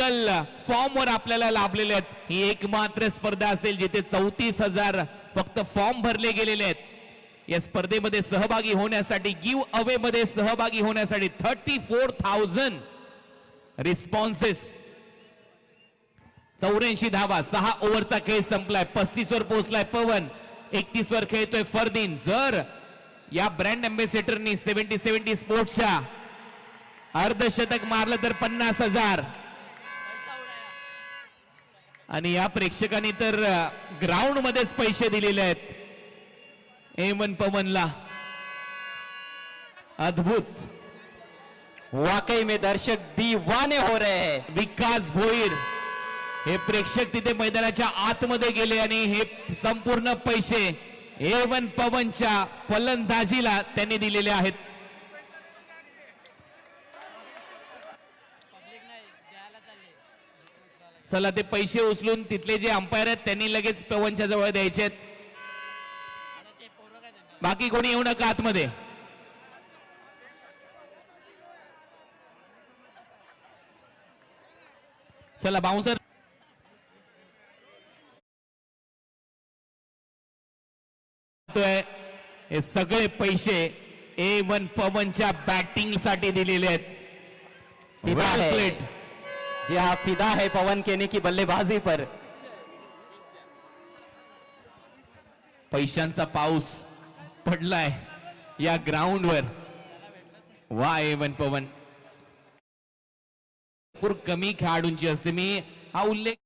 Google form वर आपल्याला लाभलेले आहेत. ही एकमात्र स्पर्धा असेल जिथे चौतीस हजार फक्त फॉर्म भरले गेलेले आहेत. या स्पर्धेमध्ये सहभागी होण्यासाठी गिव अवे मध्ये सहभागी होण्यासाठी थर्टी फोर थाउजंड रिस्पॉन्सेस चौऱ्याऐंशी धावा सहा ओव्हरचा खेळ संपलाय पस्तीस वर पोहोचलाय पवन एकतीस वर खेळतोय फरदीन. जर या ब्रँड अम्बेसेडरनी सेव्हन्टी सेव्हन्टी स्पोर्ट्सच्या अर्धशतक मारलं तर पन्नास हजार. आणि या प्रेक्षकांनी तर ग्राउंड मध्येच पैसे दिलेले आहेत. एमन पवनला. अद्भुत. वाकई में दर्शक दीवाने हो रहे हैं. विकास भोईर. हे प्रेक्षक तिथे मैदानाच्या आतमध्ये गेले आणि हे संपूर्ण पैसे एवन पवनच्या फलंदाजीला त्यांनी दिलेले आहेत. चला ते पैसे उचलून तिथले जे अंपायर आहेत त्यांनी लगेच पवनच्या जवळ द्यायचे बाकी कोणी येऊ नका आतमध्ये. चला बाउन्सर हे सगळे पैसे ए वन पवनच्या बॅटिंगसाठी दिलेले आहेत. यह है फिदा है पवन केने की बल्लेबाजी पर। पैशांचा पाऊस पडलाय या ग्राउंडवर वा एवन वन पवन। भरपूर कमी खेळाडूंची असते. मी हा उल्लेख